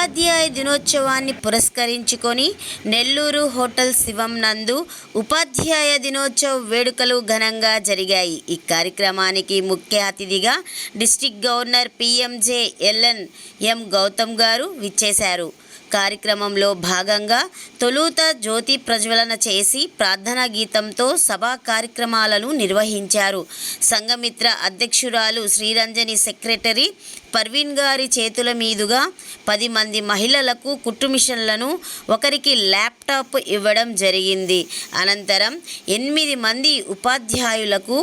ఉపాధ్యాయ దినోత్సవాన్ని పురస్కరించుకొని నెల్లూరు హోటల్ శివం నందు ఉపాధ్యాయ దినోత్సవ వేడుకలు ఘనంగా జరిగాయి. ఈ కార్యక్రమానికి ముఖ్య అతిథిగా district governor PMJ LN M Gautam గారు విచ్చేశారు. కార్యక్రమంలో భాగంగా తొలుత జ్యోతి ప్రజ్వలన చేసి ప్రార్థనా గీతంతో సభా కార్యక్రమాలను నిర్వహించారు. సంఘమిత్ర అధ్యక్షురాలు శ్రీరంజని సెక్రటరీ పర్వీన్ గారి చేతుల మీదుగా పది మంది మహిళలకు కుట్టు మిషన్లను ఒకరికి ల్యాప్టాప్ ఇవ్వడం జరిగింది. అనంతరం ఎనిమిది మంది ఉపాధ్యాయులకు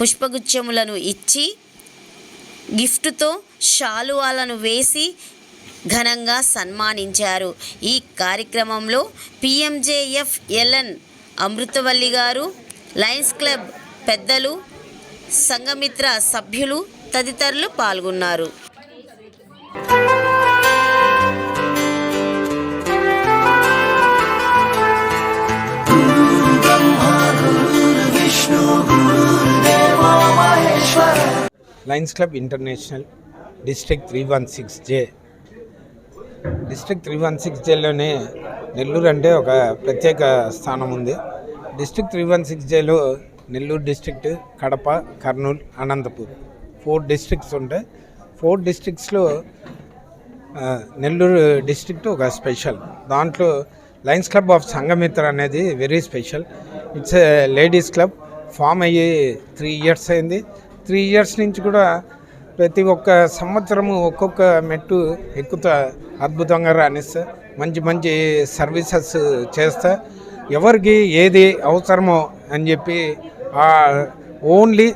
పుష్పగుచ్చములను ఇచ్చి గిఫ్ట్తో శాలువాలను వేసి ఘనంగా సన్మానించారు. ఈ కార్యక్రమంలో పిఎంజేఎఫ్ ఎల్ఎన్ అమృతవల్లి గారు లయన్స్ క్లబ్ పెద్దలు సంఘమిత్ర సభ్యులు తదితరులు పాల్గొన్నారు. Lions club international district three one six J district three one six జేలోనే Nellore అంటే ఒక ప్రత్యేక స్థానం ఉంది. District three one six జేలో Nellore district Kadapa Kurnool Anantapur. Four districts ఉంటాయి. ఫోర్ డిస్ట్రిక్ట్స్లో నెల్లూరు డిస్ట్రిక్ట్ ఒక స్పెషల్. దాంట్లో లయన్స్ క్లబ్ ఆఫ్ సంఘమిత్ర అనేది very special. It's a ladies club. Form అయ్యి త్రీ ఇయర్స్ అయింది. త్రీ ఇయర్స్ నుంచి కూడా ప్రతి ఒక్క సంవత్సరము ఒక్కొక్క మెట్టు ఎక్కుతా అద్భుతంగా రాణిస్తా. మంచి మంచి సర్వీసెస్ చేస్తా. ఎవరికి ఏది అవసరమో అని చెప్పి ఓన్లీ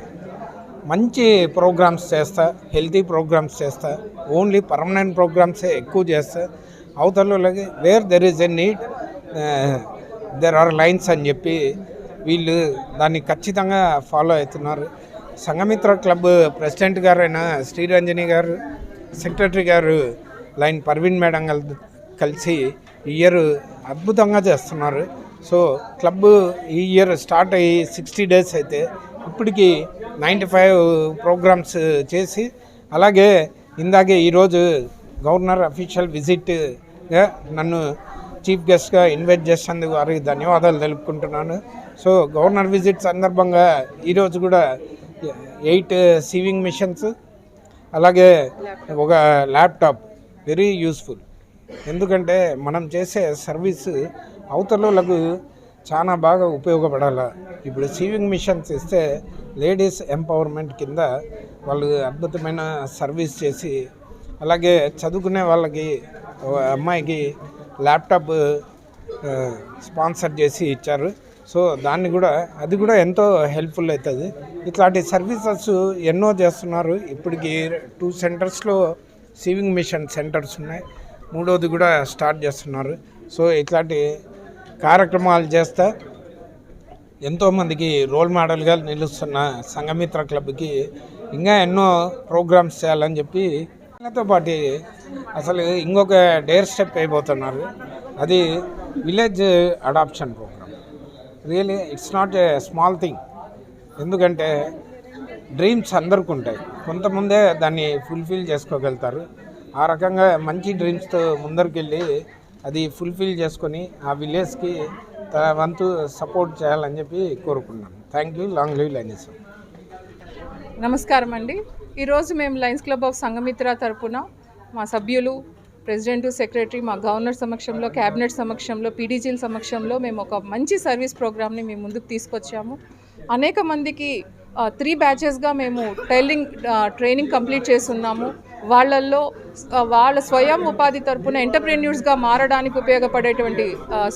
మంచి ప్రోగ్రామ్స్ చేస్తా హెల్తీ ప్రోగ్రామ్స్ చేస్తా ఓన్లీ పర్మనెంట్ ప్రోగ్రామ్సే ఎక్కువ చేస్తా. అవతలకి where there is a need there are lions అని చెప్పి వీళ్ళు దాన్ని ఖచ్చితంగా ఫాలో అవుతున్నారు. సంఘమిత్ర క్లబ్ ప్రెసిడెంట్ గారైన శ్రీరంజని గారు సెక్రటరీ గారు లైన్ పర్వీన్ మేడం కలిసి ఈ ఇయర్ అద్భుతంగా చేస్తున్నారు. సో క్లబ్ ఈ ఇయర్ స్టార్ట్ అయ్యి సిక్స్టీ డేస్ అయితే ఇప్పటికి నైంటీ ఫైవ్ ప్రోగ్రామ్స్ చేసి అలాగే ఇందాకే ఈరోజు గవర్నర్ అఫీషియల్ విజిట్గా నన్ను చీఫ్ గెస్ట్గా ఇన్వైట్ చేసినందుకు వారికి ధన్యవాదాలు తెలుపుకుంటున్నాను. సో గవర్నర్ విజిట్ సందర్భంగా ఈరోజు కూడా ఎయిట్ సీవింగ్ మిషన్స్ అలాగే ఒక ల్యాప్టాప్. Very useful. ఎందుకంటే మనం చేసే సర్వీస్ అవతలకు చాలా బాగా ఉపయోగపడాల. ఇప్పుడు సీవింగ్ మిషన్స్ ఇస్తే లేడీస్ ఎంపవర్మెంట్ కింద వాళ్ళు అద్భుతమైన సర్వీస్ చేసి అలాగే చదువుకునే వాళ్ళకి అమ్మాయికి ల్యాప్టాప్ స్పాన్సర్ చేసి ఇచ్చారు. సో దాన్ని కూడా అది కూడా ఎంతో హెల్ప్ఫుల్ అవుతుంది. ఇట్లాంటి సర్వీసెస్ ఎన్నో చేస్తున్నారు. ఇప్పటికి టూ సెంటర్స్లో సేవింగ్ మిషన్ సెంటర్స్ ఉన్నాయి. మూడోది కూడా స్టార్ట్ చేస్తున్నారు. సో ఇట్లాంటి కార్యక్రమాలు చేస్తే ఎంతోమందికి రోల్ మోడల్గా నిలుస్తున్న సంఘమిత్ర క్లబ్కి ఇంకా ఎన్నో ప్రోగ్రామ్స్ చేయాలని చెప్పి దాంతో పాటు అసలు ఇంకొక డేర్ స్టెప్ అయిపోతున్నారు. అది village adoption programme. Really it's not a small thing ఎందుకంటే డ్రీమ్స్ అందరికి ఉంటాయి. కొంతమందే దాన్ని ఫుల్ఫిల్ చేసుకోగలుగుతారు. ఆ రకంగా మంచి డ్రీమ్స్తో ముందరికెళ్ళి అది ఫుల్ఫిల్ చేసుకొని ఆ విలేజ్కి తన వంతు సపోర్ట్ చేయాలని చెప్పి కోరుకున్నాను thank you long live lions నమస్కారం అండి ఈరోజు మేము లయన్స్ క్లబ్ ఆఫ్ సంఘమిత్ర తరపున మా సభ్యులు ప్రెసిడెంట్ సెక్రటరీ మా గవర్నర్ సమక్షంలో క్యాబినెట్ సమక్షంలో పీడీజీల సమక్షంలో మేము ఒక మంచి సర్వీస్ ప్రోగ్రామ్ని మేము ముందుకు తీసుకొచ్చాము. అనేక మందికి త్రీ బ్యాచెస్గా మేము టైలింగ్ ట్రైనింగ్ కంప్లీట్ చేస్తున్నాము. వాళ్ళల్లో వాళ్ళ స్వయం ఉపాధి తరపున ఎంటర్ప్రెన్యూర్స్గా మారడానికి ఉపయోగపడేటువంటి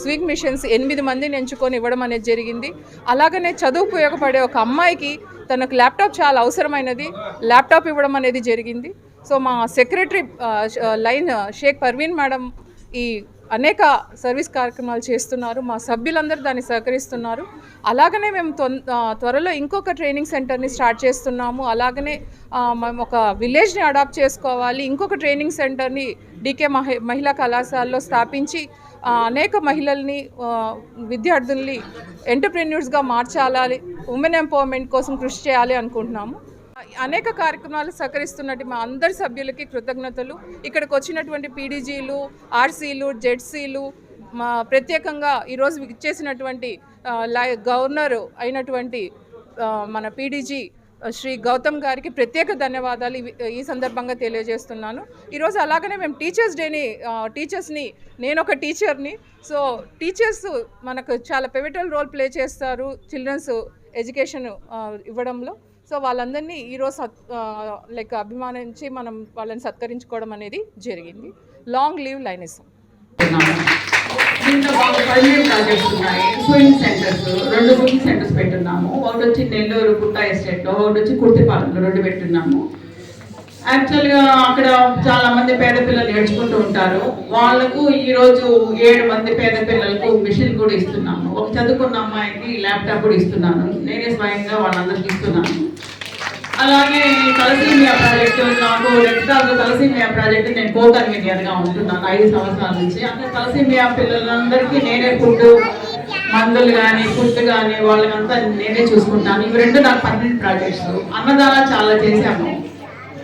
స్వింగ్ మిషన్స్ ఎనిమిది మందిని ఎంచుకొని ఇవ్వడం అనేది జరిగింది. అలాగనే చదువు ఉపయోగపడే ఒక అమ్మాయికి తనకు ల్యాప్టాప్ చాలా అవసరమైనది. ల్యాప్టాప్ ఇవ్వడం అనేది జరిగింది. సో మా secretary lion Shaik Parveen madam ఈ అనేక సర్వీస్ కార్యక్రమాలు చేస్తున్నారు. మా సభ్యులందరూ దాన్ని సహకరిస్తున్నారు. అలాగనే మేము త్వరలో ఇంకొక ట్రైనింగ్ సెంటర్ని స్టార్ట్ చేస్తున్నాము. అలాగనే మేము ఒక విలేజ్ని అడాప్ట్ చేసుకోవాలి. ఇంకొక ట్రైనింగ్ సెంటర్ని డీకే మహి మహిళా కళాశాలలో స్థాపించి అనేక మహిళల్ని విద్యార్థుల్ని ఎంటర్ప్రెన్యూర్స్గా మార్చాలి. ఉమెన్ ఎంపవర్మెంట్ కోసం కృషి చేయాలి అనుకుంటున్నాము. అనేక కార్యక్రమాలు సహకరిస్తున్నట్టు మా అందరి సభ్యులకి కృతజ్ఞతలు. ఇక్కడికి వచ్చినటువంటి పీడీజీలు ఆర్సీలు జెడ్సీలు మా ప్రత్యేకంగా ఈరోజు ఇచ్చేసినటువంటి లై- గవర్నర్ అయినటువంటి మన పీడీజీ శ్రీ గౌతమ్ గారికి ప్రత్యేక ధన్యవాదాలు ఈ సందర్భంగా తెలియజేస్తున్నాను. ఈరోజు అలాగనే మేము టీచర్స్ డేని టీచర్స్ని నేను ఒక టీచర్ని. సో టీచర్స్ మనకు చాలా పెవిటల్ రోల్ ప్లే చేస్తారు చిల్డ్రన్స్ ఎడ్యుకేషన్ ఇవ్వడంలో. సో వాళ్ళందరినీ ఈరోజు సత్ లైక్ అభిమానించి మనం వాళ్ళని సత్కరించుకోవడం అనేది జరిగింది. లాంగ్ లీవ్ లైన్ దీంట్లో సెంటర్స్ రెండు బుకింగ్ సెంటర్స్ పెట్టున్నాము. ఒకటి వచ్చి నెల్లూరు గుట్ట ఎస్టేట్లో ఒకటి వచ్చి కుర్తిపాలెంలో రెండు పెట్టున్నాము. యాక్చువల్గా అక్కడ చాలా మంది పేద పిల్లలు ఏడ్చుకుంటూ ఉంటారు. వాళ్ళకు ఈరోజు ఏడు మంది పేద పిల్లలకు మిషన్ కూడా ఇస్తున్నాము. ఒక చదువుకున్న అమ్మాయికి ల్యాప్టాప్ కూడా ఇస్తున్నాను. నేనే స్వయంగా వాళ్ళందరికీ ఇస్తున్నాను. అలాగే తలసీమియా ప్రాజెక్టు నాకు రెడ్ క్రాస్ తలసీమియా ప్రాజెక్టు నేను కో కన్వీనియర్గా ఉంటున్నాను. ఐదు సంవత్సరాల నుంచి. అక్కడ తలసీమియా పిల్లలందరికీ నేనే ఫుడ్ మందులు కానీ ఫుడ్ కానీ వాళ్ళకంతా నేనే చూసుకుంటాను. ఇవి రెండు నాకు పన్నెండు ప్రాజెక్ట్స్ అన్నదానం చాలా చేశాము.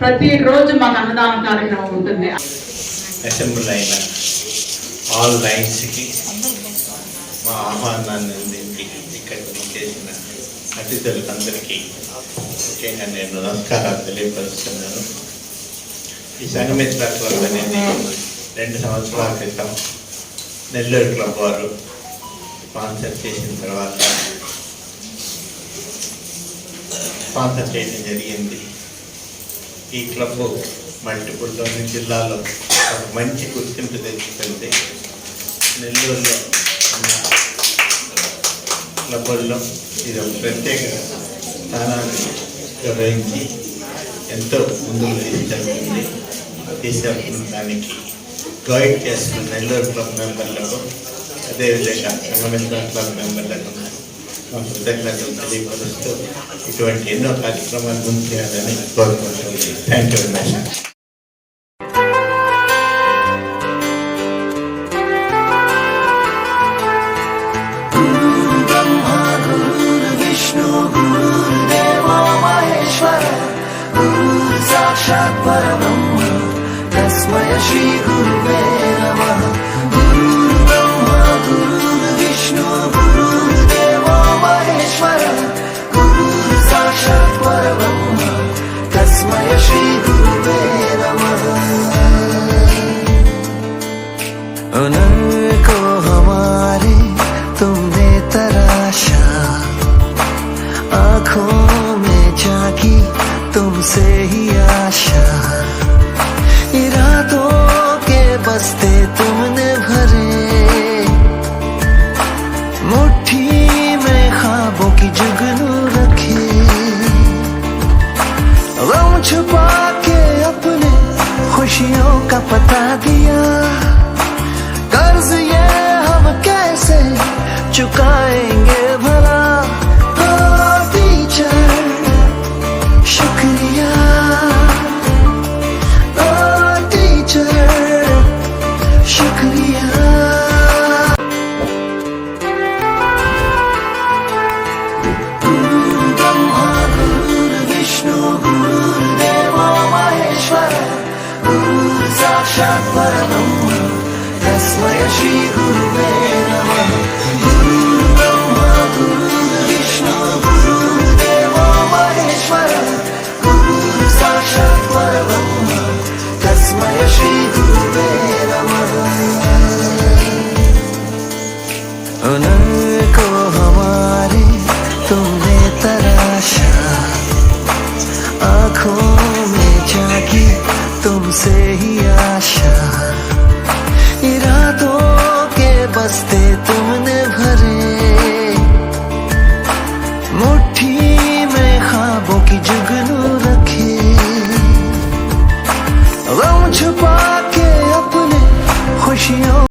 ప్రతిరోజు మాకు అన్నదానం కార్యక్రమం ఉంటుంది. అసెంబ్లీ అయిన ఆల్ లైన్స్కి మా ఆహ్వానాన్ని ఇక్కడ చేసిన అతిథులకు అందరికీ ముఖ్యంగా నేను నమస్కారాలు తెలియపరుస్తున్నాను. ఈ సంఘమిత్ర క్లబ్ అనేది రెండు సంవత్సరాల క్రితం నెల్లూరు క్లబ్ వారు స్పాన్సర్ చేసిన తర్వాత స్పాన్సర్ చేయడం జరిగింది. ఈ క్లబ్ మల్టిపుల్లోని జిల్లాలో ఒక మంచి గుర్తింపు తెచ్చుకుంది. నెల్లూరులో ఉన్న క్లబ్బుల్లో ఇది ఒక ప్రత్యేక స్థానాన్ని నిర్వహించి ఎంతో ముందుకు తీసుకెళ్తుంది. తీసుకెళ్తున్న దానికి గైడ్ చేస్తున్న నెల్లూరు క్లబ్ మెంబర్లకు అదేవిధంగా రంగమిత్ర క్లబ్ మెంబర్లకు కృతజ్ఞతలు తెలియపరుస్తూ ఇటువంటి ఎన్నో కార్యక్రమాలు ముందు చేయాలని కోరుకుంటుంది thank you very much Vishnu गुरुर्देवो महेश्वर गुरुः साक्षात् परब्रह्म तस्मै श्रीगुरुवे नमः 的时。चुकाएंगे भला passion